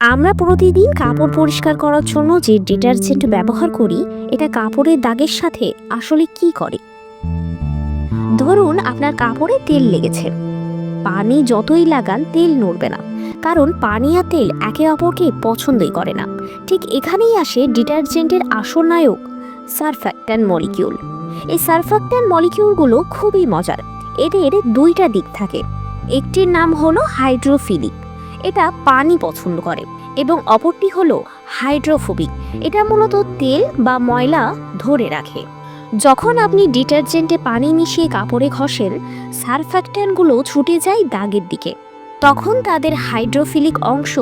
আমরা প্রতিদিন কাপড় পরিষ্কার করার জন্য যে ডিটারজেন্ট ব্যবহার করি, এটা কাপড়ের দাগের সাথে আসলে কি করে? ধরুন আপনার কাপড়ে তেল লেগেছে। পানি যতই লাগান, তেল নড়বে না। কারণ পানি আর তেল একে অপরকে পছন্দই করে না। ঠিক এখানেই আসে ডিটারজেন্টের আসল নায়ক সারফ্যাক্ট্যান্ট মলিকিউল। এই সারফ্যাক্ট্যান্ট মলিকিউলগুলো খুবই মজার। এদের দুইটা দিক থাকে। একটির নাম হলো হাইড্রোফিলিক। এটা পানি পছন্দ করে। এবং অপরটি হলো হাইড্রোফোবিক। এটা মূলত তেল বা ময়লা ধরে রাখে। যখন আপনি ডিটারজেন্টে পানি মিশিয়ে কাপড়ে ঘষেন, সারফ্যাক্ট্যান্টগুলো ছুটে যায় দাগের দিকে। তখন তাদের হাইড্রোফিলিক অংশ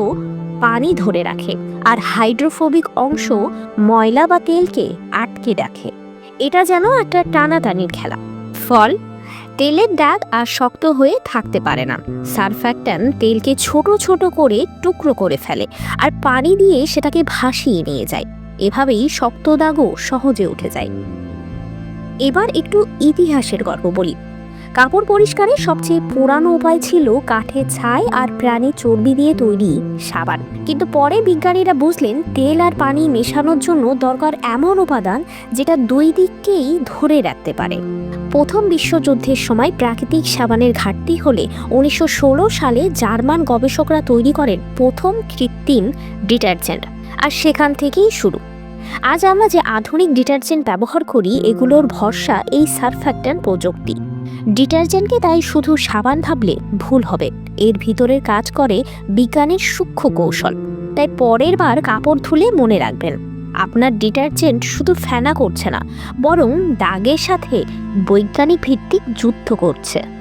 পানি ধরে রাখে আর হাইড্রোফোবিক অংশ ময়লা বা তেলকে আটকে রাখে। এটা যেন একটা টানাটানির খেলা। ফল তেলের দাগ আর শক্ত হয়ে থাকতে পারে না। সারফ্যাক্ট্যান তেলকে ছোট ছোট করে টুকরো করে ফেলে আর পানি দিয়ে সেটাকে ভাসিয়ে নিয়ে যায়। এভাবেই শক্ত দাগও সহজে উঠে যায়। এবার একটু ইতিহাসের গল্প বলি। কাপড় পরিষ্কারের সবচেয়ে পুরানো উপায় ছিল কাঠের ছাই আর প্রাণী চর্বি দিয়ে তৈরি সাবান। কিন্তু পরে বিজ্ঞানীরা বুঝলেন, তেল আর পানি মেশানোর জন্য দরকার এমন উপাদান যেটা দুই দিককেই ধরে রাখতে পারে। প্রথম বিশ্বযুদ্ধের সময় প্রাকৃতিক সাবানের ঘাটতি হলে উনিশশো ষোলো সালে জার্মান গবেষকরা তৈরি করেন প্রথম কৃত্রিম ডিটারজেন্ট আর সেখান থেকেই শুরু। আজ আমরা যে আধুনিক ডিটারজেন্ট ব্যবহার করি, এগুলোর ভরসা এই সারফ্যাক্ট্যান্ট প্রযুক্তি। ডিটারজেন্টকে তাই শুধু সাবান ভাবলে ভুল হবে। এর ভিতরের কাজ করে বিজ্ঞানের সূক্ষ্ম কৌশল। তাই পরের বার কাপড় ধুলে মনে রাখবেন, আপনার ডিটারজেন্ট শুধু ফেনা করছে না, বরং দাগের সাথে বৈজ্ঞানিক ভিত্তিক যুদ্ধ করছে।